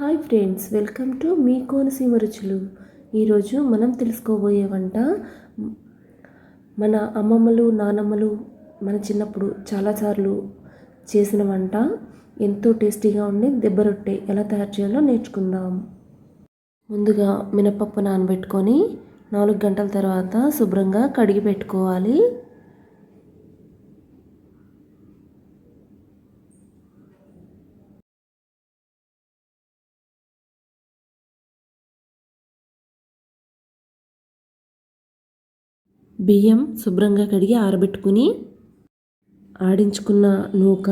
Hi friends welcome to మీ కోనసీమ రుచులు. ఈరోజు మనం తెలుసుకోబోయే వంట మన అమ్మమ్మలు నానమ్మలు మన చిన్నప్పుడు చాలాసార్లు చేసిన వంట. ఎంతో టేస్టీగా ఉండి దెబ్బ రొట్టె ఎలా తయారు చేయాలో నేర్చుకుందాం. ముందుగా మినపప్పు నానబెట్టుకొని నాలుగు గంటల తర్వాత శుభ్రంగా కడిగి పెట్టుకోవాలి. బియ్యం శుభ్రంగా కడిగి ఆరబెట్టుకుని ఆడించుకున్న నూక.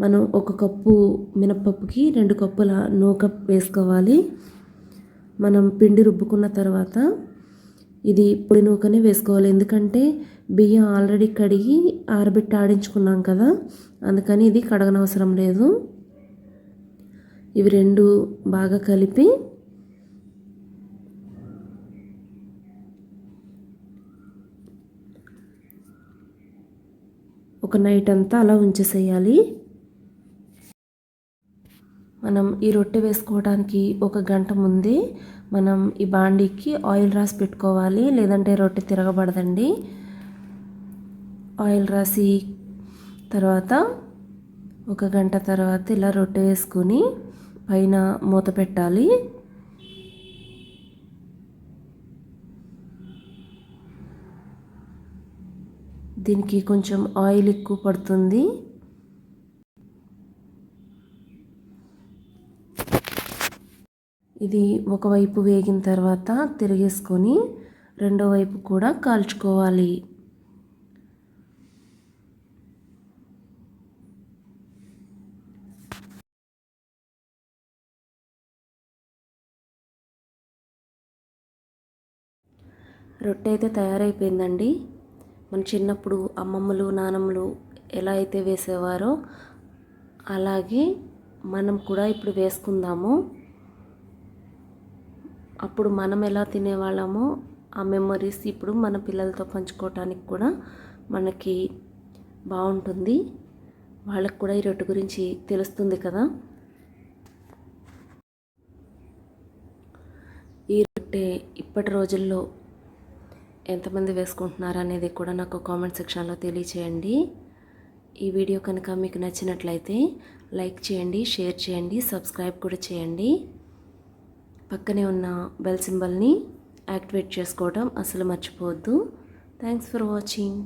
మనం ఒక కప్పు మినప్పప్పుకి రెండు కప్పుల నూక వేసుకోవాలి. మనం పిండి రుబ్బుకున్న తర్వాత ఇది పొడి నూకనే వేసుకోవాలి. ఎందుకంటే బియ్యం ఆల్రెడీ కడిగి ఆరబెట్టి ఆడించుకున్నాం కదా అందుకని ఇది కడగనవసరం లేదు. ఇవి రెండు బాగా కలిపి ఒక నైట్ అంతా అలా ఉంచేసేయాలి. మనం ఈ రొట్టె వేసుకోవడానికి ఒక గంట ముందే మనం ఈ బాండీకి ఆయిల్ రాసి పెట్టుకోవాలి. లేదంటే రొట్టె తిరగబడదండి. ఆయిల్ రాసి తర్వాత ఒక గంట తర్వాత ఇలా రొట్టె వేసుకొని పైన మూత పెట్టాలి. దీనికి కొంచెం ఆయిల్ ఎక్కువ పడుతుంది. ఇది ఒకవైపు వేగిన తర్వాత తిరిగేసుకొని రెండో వైపు కూడా కాల్చుకోవాలి. రొట్టె అయితే తయారైపోయిందండి. మన చిన్నప్పుడు అమ్మమ్మలు నానమ్మలు ఎలా అయితే వేసేవారో అలాగే మనం కూడా ఇప్పుడు వేసుకుందాము. అప్పుడు మనం ఎలా తినేవాళ్ళమో ఆ మెమరీస్ ఇప్పుడు మన పిల్లలతో పంచుకోవటానికి కూడా మనకి బాగుంటుంది. వాళ్ళకు కూడా ఈ రొట్టె గురించి తెలుస్తుంది కదా. ఈ రొట్టె ఇప్పటి రోజుల్లో ఎంతమంది వేసుకుంటున్నారు అనేది కూడా నాకు కామెంట్ సెక్షన్లో తెలియచేయండి. ఈ వీడియో కనుక మీకు నచ్చినట్లయితే లైక్ చేయండి షేర్ చేయండి సబ్స్క్రైబ్ కూడా చేయండి. పక్కనే ఉన్న బెల్ సింబల్ని యాక్టివేట్ చేసుకోవడం అసలు మర్చిపోవద్దు. Thanks for watching.